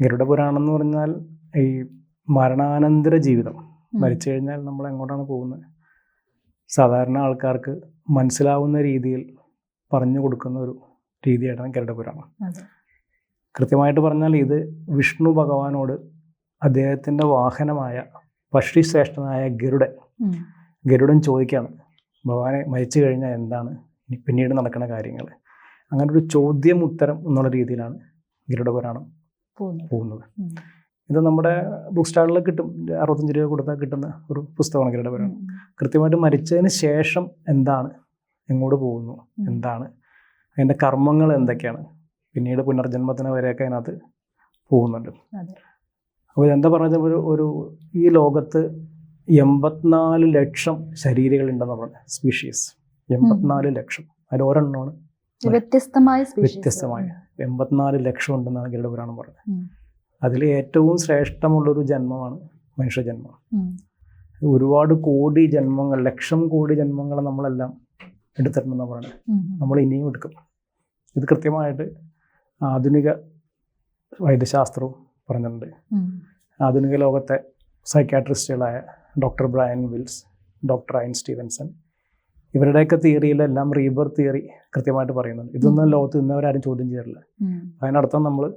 ഗരുഡ പുരാണം എന്ന് പറഞ്ഞാൽ ഈ മരണാനന്തര ജീവിതം. മരിച്ചു കഴിഞ്ഞാൽ നമ്മൾ എങ്ങോട്ടാണ് പോകുന്നത്? സാധാരണ ആൾക്കാർക്ക് മനസ്സിലാവുന്ന രീതിയിൽ പറഞ്ഞു കൊടുക്കുന്ന ഒരു രീതിയായിട്ടാണ് ഗരുഡപുരാണം. കൃത്യമായിട്ട് പറഞ്ഞാൽ ഇത് വിഷ്ണു ഭഗവാനോട് അദ്ദേഹത്തിന്റെ വാഹനമായ പക്ഷിശ്രേഷ്ഠനായ ഗരുഡൻ. ഗരുഡൻ ചോദിക്കുകയാണ് ഭഗവാനെ മരിച്ചു കഴിഞ്ഞാൽ എന്താണ്? ഇനി പിന്നീട് നടക്കുന്ന കാര്യങ്ങൾ? അങ്ങനെ ഒരു ചോദ്യം ഉത്തരം എന്നുള്ള രീതിയിലാണ് ഗരുഡ പുരാണം പോകുന്നു പോകുന്നത്. ഇത് നമ്മുടെ ബുക്ക് സ്റ്റാളിൽ കിട്ടും. അറുപത്തഞ്ച് രൂപ കൊടുത്താൽ കിട്ടുന്ന ഒരു പുസ്തകമാണ് ഗരുഡ പുരാണം കൃത്യമായിട്ട് മരിച്ചതിന് ശേഷം എന്താണ്? എങ്ങോട്ട് പോകുന്നു? എന്താണ്? അതിന്റെ കർമ്മങ്ങൾ എന്തൊക്കെയാണ്? പിന്നീട് പുനർജന്മത്തിന് വരെയൊക്കെ അതിനകത്ത് പോകുന്നുണ്ട്. അപ്പോൾ എന്താ പറഞ്ഞത്? ഒരു ഒരു ഈ ലോകത്ത് എൺപത്തിനാല് ലക്ഷം ശരീരങ്ങളുണ്ടെന്ന് പറഞ്ഞ സ്പീഷീസ് എൺപത്തിനാല് ലക്ഷം. അതിൽ ഒരെണ്ണമാണ് വ്യത്യസ്തമായ. വ്യത്യസ്തമായ. എൺപത്തിനാല് ലക്ഷം ഉണ്ടെന്നാണ് ഗരുഡ പുരാണം പറഞ്ഞത്. അതിൽ ഏറ്റവും ശ്രേഷ്ഠമുള്ളൊരു ജന്മമാണ് മനുഷ്യജന്മം. ഒരുപാട് കോടി ജന്മങ്ങൾ ലക്ഷം കോടി ജന്മങ്ങൾ നമ്മളെല്ലാം എടുത്തിട്ടുണ്ടെന്നാണ് പറയുന്നത്. നമ്മൾ ഇനിയും എടുക്കും. ഇത് കൃത്യമായിട്ട് ആധുനിക വൈദ്യശാസ്ത്രവും പറഞ്ഞിട്ടുണ്ട്. ആധുനിക ലോകത്തെ സൈക്കാട്രിസ്റ്റുകളായ doctor Brian Wills doctor Ian Stevenson ഇവരുടെയൊക്കെ തിയറിയിലെല്ലാം റീബർ തിയറി കൃത്യമായിട്ട് പറയുന്നുണ്ട്. ഇതൊന്നും. ലോകത്ത് ഇന്നവരാരും ചോദ്യം ചെയ്യാറില്ല. അതിനർത്ഥം നമ്മൾ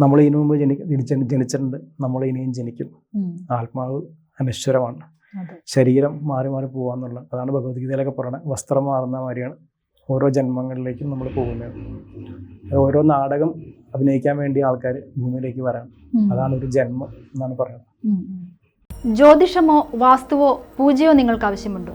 നമ്മൾ ഇതിനു മുമ്പ് ജനി ജനിച്ചിട്ടുണ്ട്. നമ്മൾ ഇനിയും ജനിക്കും. ആത്മാവ് അനശ്വരമാണ്. ശരീരം മാറി മാറി പോകാന്നുള്ള അതാണ് ഭഗവത്ഗീതയിലൊക്കെ പറയുന്നത് വസ്ത്രം മാറുന്ന മാതിരിയാണ് ഓരോ ജന്മങ്ങളിലേക്കും നമ്മൾ പോകുന്നത്. ഓരോ നാടകം അഭിനയിക്കാൻ വേണ്ടി ആൾക്കാർ ഭൂമിയിലേക്ക് വരാം അതാണ് ഒരു ജന്മം എന്നാണ് പറയുന്നത്. ജ്യോതിഷമോ വാസ്തുവോ പൂജയോ നിങ്ങൾക്ക് ആവശ്യമുണ്ടോ?